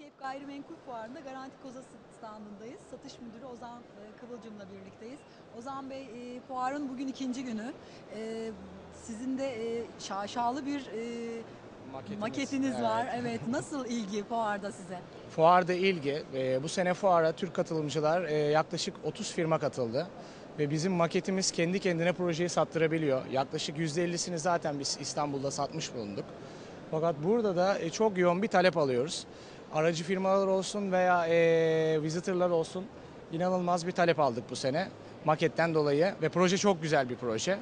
Escape Gayrimenkul Fuarı'nda Garanti Koza standındayız. Satış Müdürü Ozan e, Kıvılcım'la birlikteyiz. Ozan Bey, e, fuarın bugün ikinci günü. E, sizin de şaşalı bir Maketimiz, maketiniz evet. var. Evet, nasıl ilgi fuarda size? Fuarda ilgi. bu sene fuara Türk katılımcılar yaklaşık 30 firma katıldı. Ve bizim maketimiz kendi kendine projeyi sattırabiliyor. Yaklaşık %50'sini zaten biz İstanbul'da satmış bulunduk. Fakat burada da çok yoğun bir talep alıyoruz. Aracı firmalar olsun veya e, visitorlar olsun inanılmaz bir talep aldık bu sene maketten dolayı. Ve proje çok güzel bir proje.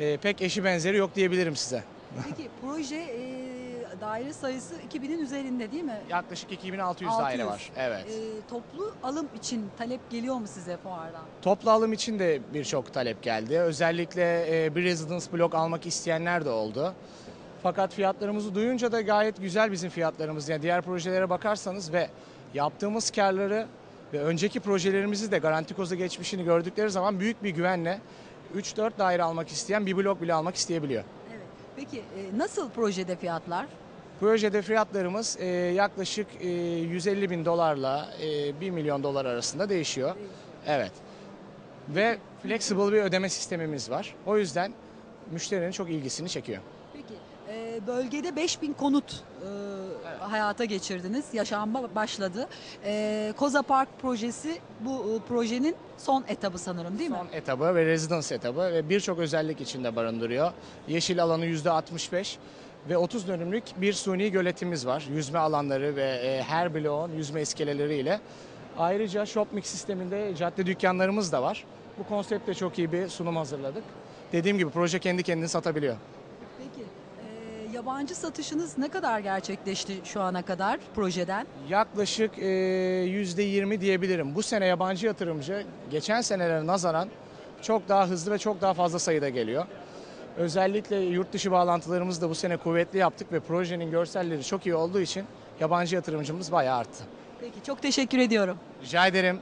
E, pek eşi benzeri yok diyebilirim size. Peki proje e, daire sayısı 2000'in üzerinde değil mi? Yaklaşık 2600 600. daire var. Evet. E, toplu alım için talep geliyor mu size fuardan? Toplu alım için de birçok talep geldi. Özellikle e, bir residence blok almak isteyenler de oldu. Fakat fiyatlarımızı duyunca da gayet güzel bizim fiyatlarımız. Yani diğer projelere bakarsanız ve yaptığımız karları ve önceki projelerimizi de Garanti Koza geçmişini gördükleri zaman büyük bir güvenle 3-4 daire almak isteyen bir blok bile almak isteyebiliyor. Evet. Peki e, nasıl projede fiyatlar? Projede fiyatlarımız e, yaklaşık e, 150 bin dolarla e, 1 milyon dolar arasında değişiyor. Evet. Ve flexible bir ödeme sistemimiz var. O yüzden müşterinin çok ilgisini çekiyor. Peki e, bölgede 5000 konut e, hayata geçirdiniz. Yaşanma başladı. E, Koza Park projesi bu e, projenin son etabı sanırım değil mi? Son etabı ve residence etabı ve birçok özellik içinde barındırıyor. Yeşil alanı %65 ve 30 dönümlük bir suni göletimiz var. Yüzme alanları ve e, her bloğun yüzme iskeleleriyle. Ayrıca Shopmix sisteminde cadde dükkanlarımız da var. Bu konseptle çok iyi bir sunum hazırladık. Dediğim gibi proje kendi kendini satabiliyor. Yabancı satışınız ne kadar gerçekleşti şu ana kadar projeden? Yaklaşık e, %20 diyebilirim. Bu sene yabancı yatırımcı geçen senelere nazaran çok daha hızlı ve çok daha fazla sayıda geliyor. Özellikle yurt dışı bağlantılarımızı da bu sene kuvvetli yaptık ve projenin görselleri çok iyi olduğu için yabancı yatırımcımız bayağı arttı. Peki çok teşekkür ediyorum. Rica ederim.